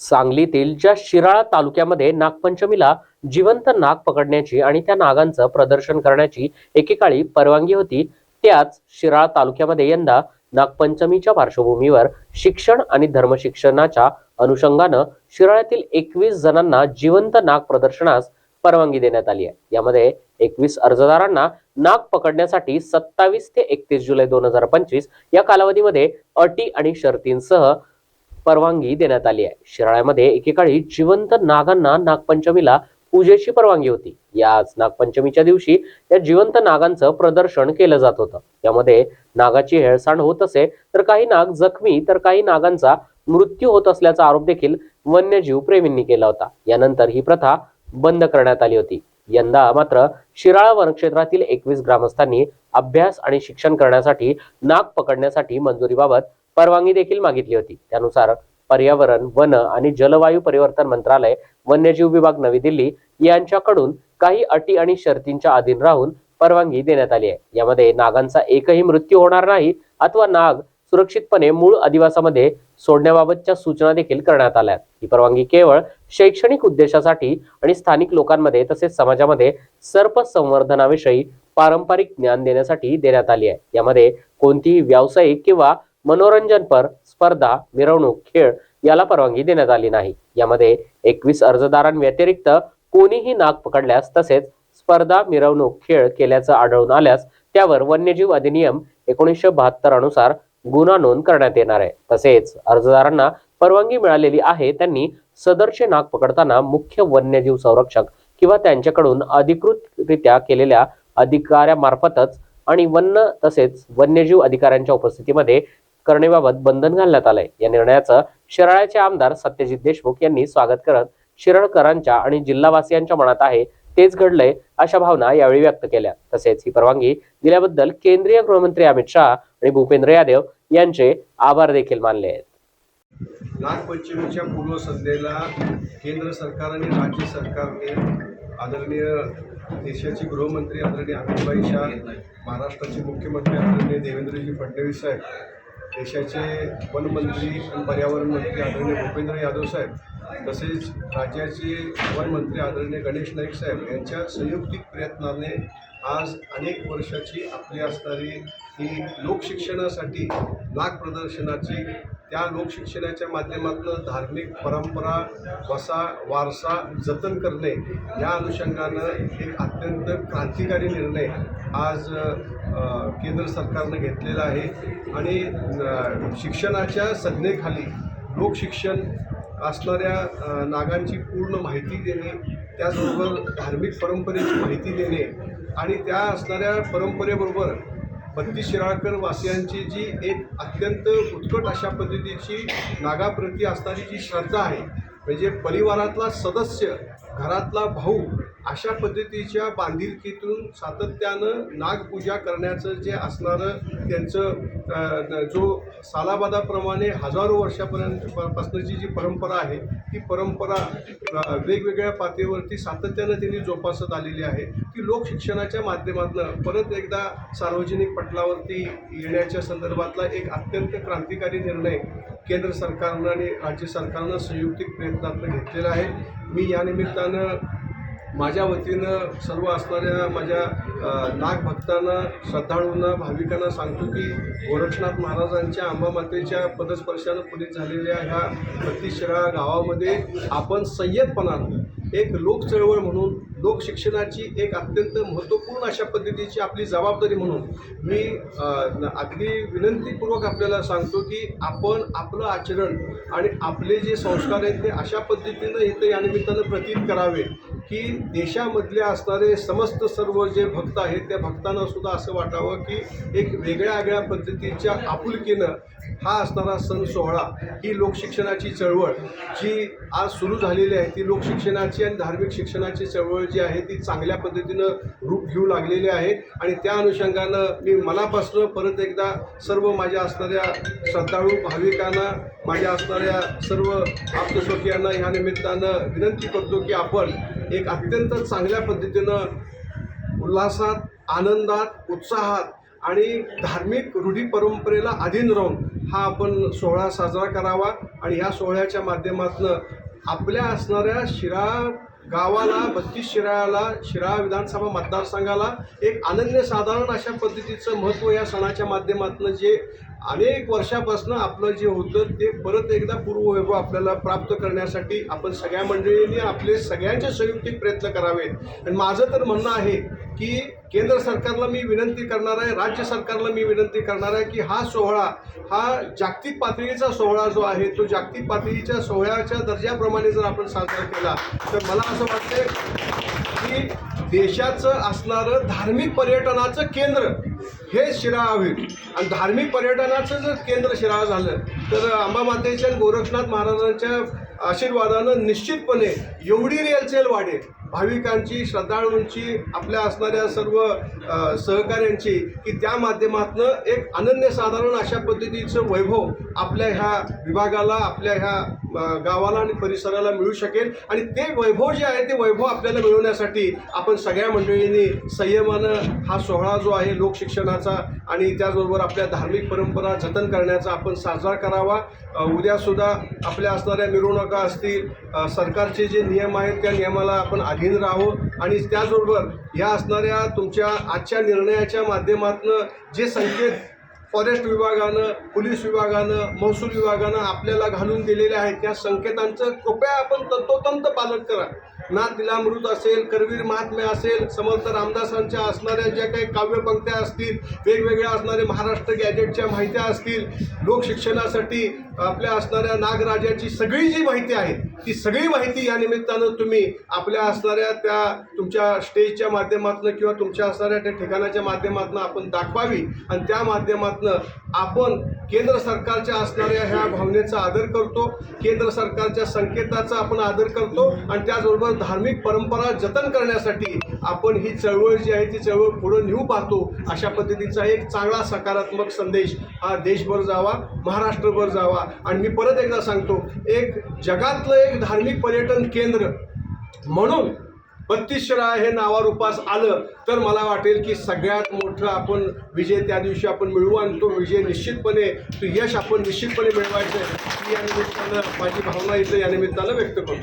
सांगलीतील ज्या शिराळा तालुक्यामध्ये नागपंचमीला जिवंत नाग पकडण्याची आणि त्या नागांचं प्रदर्शन करण्याची एकेकाळी परवानगी होती. त्याच शिराळा तालुक्यामध्ये यंदा नागपंचमीच्या पार्श्वभूमीवर शिक्षण आणि धर्मशिक्षणाच्या अनुषंगानं शिराळ्यातील एकवीस जणांना जिवंत नाग प्रदर्शनास परवानगी देण्यात आली आहे. यामध्ये एकवीस अर्जदारांना नाग पकडण्यासाठी सत्तावीस ते एकतीस जुलै दोन हजार पंचवीस या कालावधीमध्ये अटी आणि शर्तींसह परवानगी देण्यात आली आहे. शिराळ्यामध्ये एकेकाळी जिवंत नागांना नागपंचमीला पूजेची परवानगी होती. याच नागपंचमीच्या दिवशी या जिवंत नागांचं प्रदर्शन केलं जात होतं. त्यामध्ये नागाची हेळसांड होत असे तर काही नाग जखमी तर काही नागांचा मृत्यू होत असल्याचा आरोप देखील वन्यजीव प्रेमींनी केला होता. यानंतर ही प्रथा बंद करण्यात आली होती. यंदा मात्र शिराळा वनक्षेत्रातील एकवीस ग्रामस्थांनी अभ्यास आणि शिक्षण करण्यासाठी नाग पकडण्यासाठी मंजुरीबाबत परवानगी देखील मागितली होती. त्यानुसार पर्यावरण वन आणि जलवायू परिवर्तन मंत्रालय वन्यजीव विभाग नवी दिल्ली यांच्याकडून काही अटी आणि शर्तींच्या अधीन राहून परवानगी देण्यात आली आहे. यामध्ये नागांचा एकही मृत्यू होणार नाही अथवा नाग सुरक्षितपणे मूळ अधिवासामध्ये सोडण्याबाबतच्या सूचना देखील करण्यात आल्या आहेत. ही परवानगी केवळ शैक्षणिक उद्देशासाठी आणि स्थानिक लोकांमध्ये तसेच समाजामध्ये सर्प संवर्धनाविषयी पारंपरिक ज्ञान देण्यासाठी देण्यात आली आहे. यामध्ये कोणतीही व्यावसायिक किंवा मनोरंजनपर स्पर्धा मिरवणूक खेळ याला परवानगी देण्यात आली नाही. यामध्ये एकवीस अर्जदारांव्यतिरिक्त कोणीही नाग पकडल्यास तसेच स्पर्धा मिरवणूक खेळ केल्याचं आढळून आल्यास त्यावर वन्यजीव अधिनियम एकोणीसशे बहात्तर अनुसार गुन्हा नोंद करण्यात येणार आहे. तसेच अर्जदारांना परवानगी मिळालेली आहे त्यांनी सदरचे नाग पकडताना मुख्य वन्यजीव संरक्षक किंवा त्यांच्याकडून अधिकृतरित्या केलेल्या अधिकाऱ्यामार्फतच आणि वन्य तसेच वन्यजीव अधिकाऱ्यांच्या उपस्थितीमध्ये करण्याबाबत बंधन घालण्यात आलंय. या निर्णयाचं शिराळ्याचे आमदार सत्यजित देशमुख यांनी स्वागत करत शिरळकरांच्या आणि जिल्हावासियांच्या मनात आहे तेच घडलंय अशा भावना यावेळी व्यक्त केल्या. तसेच ही परवानगी दिल्याबद्दल केंद्रीय गृहमंत्री अमित शहा आणि भूपेंद्र यादव यांचे आभार देखील मानले आहेत. नागपंचमीच्या पूर्वसंध्येला केंद्र सरकार आणि राज्य सरकारने आदरणीय देशाचे गृहमंत्री आदरणीय अमितभाई शाह महाराष्ट्राचे मुख्यमंत्री आदरणीय देवेंद्रजी फडणवीस साहेब देशाचे वनमंत्री आणि पर्यावरण मंत्री आदरणीय भूपेंद्र यादव साहेब तसेच राज्याचे वनमंत्री आदरणीय गणेश नाईक साहेब यांच्या संयुक्तिक प्रयत्नाने आज अनेक वर्षाची आपली असणारी ही लोकशिक्षणासाठी नाग प्रदर्शनाची त्या लोकशिक्षणाच्या माध्यमातून धार्मिक परंपरा वसा वारसा जतन करणे या अनुषंगानं एक अत्यंत क्रांतिकारी निर्णय आज केंद्र सरकारनं घेतलेला आहे. आणि शिक्षणाच्या संज्ञेखाली लोकशिक्षण असणाऱ्या नागांची पूर्ण माहिती देणे त्याचबरोबर धार्मिक परंपरेची माहिती देणे आणि त्या असणाऱ्या परंपरेबरोबर बत्तीस शिराळकर वासियांची जी एक अत्यंत उत्कट अशा पद्धतीची नागाप्रती असणारी जी श्रद्धा आहे म्हणजे परिवारातला सदस्य घरातला भाऊ अशा पद्धतीच्या बांधिलकीतून सातत्यानं नागपूजा करण्याचं जे असणारं त्यांचं जो सालाबादाप्रमाणे हजारो वर्षापर्यंत प- जी परंपरा आहे ती परंपरा वेगवेगळ्या पातळीवरती सातत्यानं त्यांनी जोपासत आलेली आहे. ती लोकशिक्षणाच्या माध्यमातून परत एकदा सार्वजनिक पटलावरती येण्याच्या संदर्भातला एक अत्यंत क्रांतिकारी निर्णय केंद्र सरकारनं आणि राज्य सरकारनं संयुक्तिक प्रयत्नातनं घेतलेला आहे. मी या निमित्तानं माझ्या वतीनं सर्व असणाऱ्या माझ्या नागभक्तांना श्रद्धाळूंना भाविकांना सांगतो की गोरक्षनाथ महाराजांच्या आंबामातेच्या पदस्पर्शानं पुढे झालेल्या ह्या प्रतिशिरा गावामध्ये आपण संयतपणानं एक लोक चळवळ म्हणून लोकशिक्षणाची एक अत्यंत महत्त्वपूर्ण अशा पद्धतीची आपली जबाबदारी म्हणून मी अगदी विनंतीपूर्वक आपल्याला सांगतो की आपण आपलं आचरण आणि आपले जे संस्कार आहेत ते अशा पद्धतीनं इथं या निमित्तानं प्रतीत करावे. की देशामधले असणारे समस्त सर्व जे भक्त आहेत त्या भक्तांना सुद्धा असं वाटावं की एक वेगळ्या वेगळ्या पद्धतीच्या आपुलकीनं हा असणारा सण सोहळा ही लोकशिक्षणाची चळवळ जी आज सुरू झालेली आहे ती लोकशिक्षणाची आणि धार्मिक शिक्षणाची चळवळ जी आहे ती चांगल्या पद्धतीनं रूप घेऊ लागलेली आहे. आणि त्या अनुषंगानं मी मनापासून परत एकदा सर्व माझ्या असणाऱ्या श्रद्धाळू भाविकांना माझ्या असणाऱ्या सर्व आप्तस्वकीयांना ह्या निमित्तानं विनंती करतो की आपण एक अत्यंत चांगल्या पद्धतीनं उल्हासात आनंदात उत्साहात आणि धार्मिक रूढी परंपरेला अधीन राहून हा आपण सोहळा साजरा करावा आणि ह्या सोहळ्याच्या माध्यमातून आपल्या असणाऱ्या शिरा गावाला बत्तीस शिराळाला शिराळा विधानसभा मतदारसंघाला एक अनन्यसाधारण अशा पद्धतीचं महत्त्व या सणाच्या माध्यमातून जे अनेक वर्षापासून आपलं जे होतं ते परत एकदा पूर्ववैभव आपल्याला प्राप्त करण्यासाठी आपण सगळ्या मंडळींनी आपले सगळ्यांचे संयुक्तिक प्रयत्न करावेत. आणि माझं तर म्हणणं आहे की केंद्र सरकारला मी विनंती करणार आहे राज्य सरकारला मी विनंती करणार आहे की हा सोहळा हा जागतिक पातळीचा सोहळा जो आहे तो जागतिक पातळीच्या सोहळ्याच्या दर्जाप्रमाणे जर आपण साजरा केला तर मला असं वाटतं की देशाचं असणारं धार्मिक पर्यटनाचं केंद्र हे शिराळा होईल आणि धार्मिक पर्यटनाचं जर केंद्र शिराळा झालं तर अंबामातेच्या गोरक्षनाथ महाराजांच्या आशीर्वादानं निश्चितपणे एवढी रेलचेल वाढेल. भाविकांची श्रद्धाळूंची आपल्या असणाऱ्या सर्व सहकाऱ्यांची की त्या माध्यमातनं एक अनन्यसाधारण अशा पद्धतीचं वैभव आपल्या ह्या विभागाला आपल्या ह्या गावाला आणि परिसराला मिळू शकेल. आणि ते वैभव जे आहे ते वैभव आपल्याला मिळवण्यासाठी आपण सगळ्या मंडळींनी संयमानं हा सोहळा जो आहे लोकशिक्षणाचा आणि त्याचबरोबर आपल्या धार्मिक परंपरा जतन करण्याचा आपण साजरा करावा. उद्यासुद्धा आपल्या असणाऱ्या मिरवणुका असतील सरकारचे जे नियम आहेत त्या नियमाला आपण अधीन राहो आणि त्याचबरोबर या असणाऱ्या तुमच्या आजच्या निर्णयाच्या माध्यमातून जे संकेत फॉरेस्ट विभागानं पोलीस विभागानं महसूल विभागानं आपल्याला घालून दिलेले आहेत त्या संकेतांचं कृपया आपण तंतोतंत पालन करा. ना तिलामृत असेल करवीर महात्म्य असेल समर्थ रामदासांच्या असणाऱ्या ज्या काही काव्यपंक्त्या असतील वेगवेगळ्या असणारे महाराष्ट्र गॅजेटच्या माहित्या असतील लोकशिक्षणासाठी आपल्या असणाऱ्या नागराजाची सगळी जी माहिती आहे ती सगळी माहिती या निमित्तानं तुम्ही आपल्या असणाऱ्या त्या तुमच्या स्टेजच्या माध्यमातून किंवा तुमच्या असणाऱ्या त्या ठिकाणाच्या माध्यमातून आपण दाखवावी. आणि त्या माध्यमातून आपण केंद्र सरकारच्या असणाऱ्या ह्या भावनेचा आदर करतो केंद्र सरकारच्या संकेताचा आपण आदर करतो आणि त्याचबरोबर धार्मिक परंपरा जतन करण्यासाठी आपण ही चळवळ जी आहे ती चळवळ पुढे नेऊ पाहतो अशा पद्धतीचा एक चांगला सकारात्मक संदेश हा देशभर जावा महाराष्ट्रभर जावा. आणि मी परत एकदा सांगतो एक जगातलं एक धार्मिक पर्यटन केंद्र म्हणून बत्तीस हे नावारूपास आलं तर मला वाटेल की सगळ्यात मोठं आपण विजय त्या दिवशी आपण मिळवू आणि तो विजय निश्चितपणे तो यश आपण निश्चितपणे मिळवायचं आहे. ही या निमित्तानं माझी भावना इथं या निमित्तानं व्यक्त करतो.